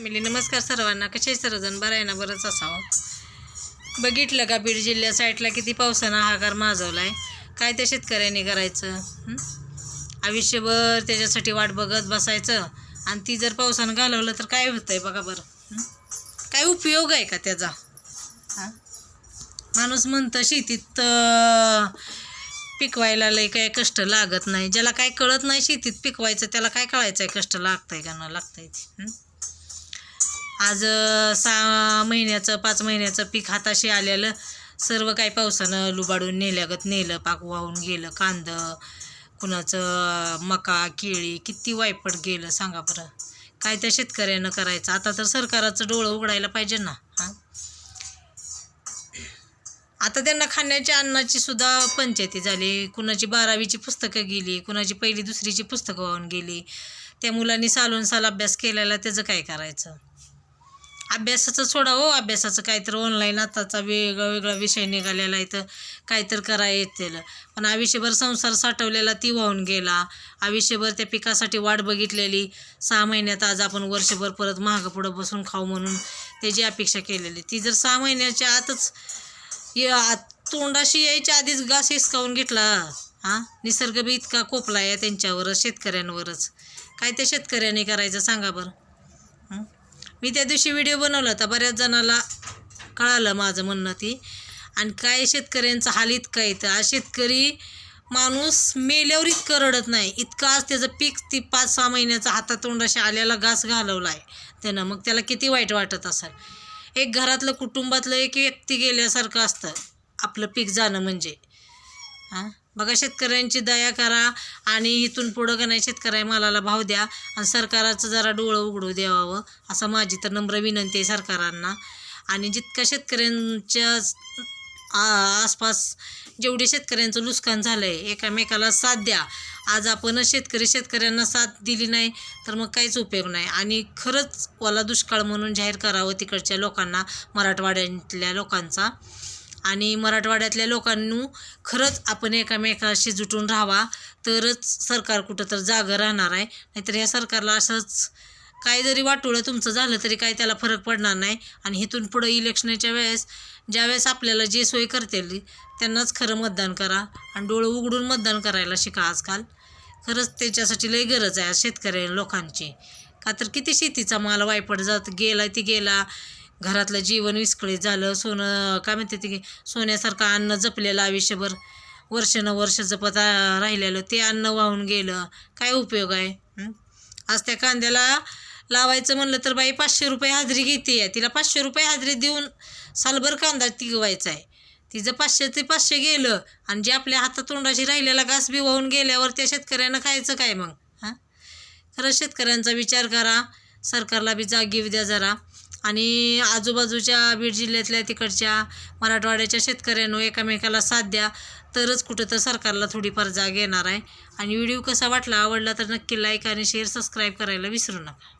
Family नमस्कार सर्वांना. कसे सर्वजण? बरं आहे ना? बरंच असावं. बघितलं का बीड जिल्ह्या साईडला किती पावसानं हाकार माजवला आहे काय त्या शेतकऱ्यांनी करायचं? आयुष्यभर त्याच्यासाठी वाट बघत बसायचं. आणि ती जर पावसानं घालवलं तर काय होतं आहे बघा बरं. काय उपयोग आहे का त्याचा? हां? माणूस म्हणतं शेतीत पिकवायला लय काय कष्ट लागत नाही. ज्याला काय कळत नाही शेतीत पिकवायचं त्याला काय कळायचं आहे कष्ट लागतंय का न लागतंय ते? आज सहा महिन्याचं पाच महिन्याचं पीक हाताशी आलेलं सर्व काही पावसानं लुबाडून नेल्यागत नेलं पाक वाहून गेलं कांदं कुणाचं मका केळी किती वायपट गेलं सांगा बरं. काय त्या शेतकऱ्यानं करायचं? आता तर सरकाराचं डोळं उघडायला पाहिजे ना हां? आता त्यांना खाण्याच्या अन्नाची सुद्धा पंचायती झाली. कुणाची बारावीची पुस्तकं गेली कुणाची पहिली दुसरीची पुस्तकं वाहून गेली. त्या मुलांनी सालून साल अभ्यास केलेला त्याचं काय करायचं? अभ्यासाचं सोडा हो अभ्यासाचं काहीतरी ऑनलाईन आताचा वेगळा वेगळा विषय निघालेला आहे तर काहीतरी करा येतील. पण आयुष्यभर संसार साठवलेला ती वाहून गेला. आयुष्यभर त्या पिकासाठी वाट बघितलेली. सहा महिन्यात आज आपण वर्षभर परत महाग पुढं बसून खाऊ म्हणून त्याची अपेक्षा केलेली. ती जर सहा महिन्याच्या आतच या तोंडाशी यायच्या आधीच घास हिसकावून घेतला. हां? निसर्ग बी इतका कोपला आहे त्यांच्यावरच शेतकऱ्यांवरच. काय त्या शेतकऱ्यांनी करायचं सांगा बरं? मी त्या दिवशी व्हिडिओ बनवला होता. बऱ्याच जणाला कळालं माझं म्हणणं ती. आणि काय शेतकऱ्यांचं हाल इतकं येतं आज शेतकरी माणूस मेल्यावर इतकं रडत नाही. इतकं आज त्याचं पीक ती पाच सहा महिन्याचा हातातोंडाशी आल्याला घास घालवला आहे त्यानं मग त्याला किती वाईट वाटत असेल? एक घरातलं कुटुंबातलं एक व्यक्ती गेल्यासारखं असतं आपलं पीक जाणं म्हणजे. हां? बघा शेतकऱ्यांची दया करा आणि इथून पुढं का नाही शेतकऱ्या मालाला भाव द्या आणि सरकाराचं जरा डोळं उघडू द्यावं असं माझी तर नम्र विनंती आहे सरकारांना. आणि जितका शेतकऱ्यांच्या आ- आसपास जेवढे शेतकऱ्यांचं नुकसान झालं आहे एकामेकाला साथ द्या. आज आपणच शेतकरी शेतकऱ्यांना साथ दिली नाही तर मग काहीच उपयोग नाही. आणि खरंच वाला दुष्काळ म्हणून जाहीर करावं तिकडच्या लोकांना मराठवाड्यातल्या लोकांचा. आणि मराठवाड्यातल्या लोकांनी खरंच आपण एकामेकाशी जुटून राहावा तरच सरकार कुठं तर जागं राहणार आहे. नाहीतर या सरकारला असंच काय जरी वाटोळं तुमचं झालं तरी काय त्याला फरक पडणार नाही. आणि इथून पुढं इलेक्शनच्या वेळेस ज्यावेळेस आपल्याला जे सोय करतील त्यांनाच खरं मतदान करा. आणि डोळं उघडून मतदान करायला शिका आजकाल. खरंच त्याच्यासाठी लई गरज आहे शेतकऱ्या लोकांची. का तर किती शेतीचा माल वायपट जात गेला ती गेला. घरातलं जीवन विस्कळीत झालं. सोनं काय म्हणते ते सोन्यासारखं अन्न जपलेलं आयुष्यभर वर्षानुवर्ष जपत राहिलेलं ते अन्न वाहून गेलं. काय उपयोग आहे? आज त्या कांद्याला लावायचं म्हणलं तर बाई पाचशे रुपये हाजरी घेते. आहे तिला पाचशे रुपये हाजरी देऊन सालभर कांदा तिगवायचा आहे. तिचं पाचशे ते पाचशे गेलं आणि जे आपल्या हातातोंडाशी राहिलेला घास बी वाहून गेल्यावर त्या शेतकऱ्यांना खायचं काय मग? हां? खरं शेतकऱ्यांचा विचार करा. सरकारला बी जागी द्या जरा. आणि आजूबाजूच्या बीड जिल्ह्यातल्या तिकडच्या मराठवाड्याच्या शेतकऱ्यांनो एकामेकाला साथ द्या. तरच कुठं तर सरकारला थोडीफार जाग येणार आहे. आणि व्हिडिओ कसा वाटला आवडला तर नक्की लाईक आणि शेअर सबस्क्राईब करायला विसरू नका.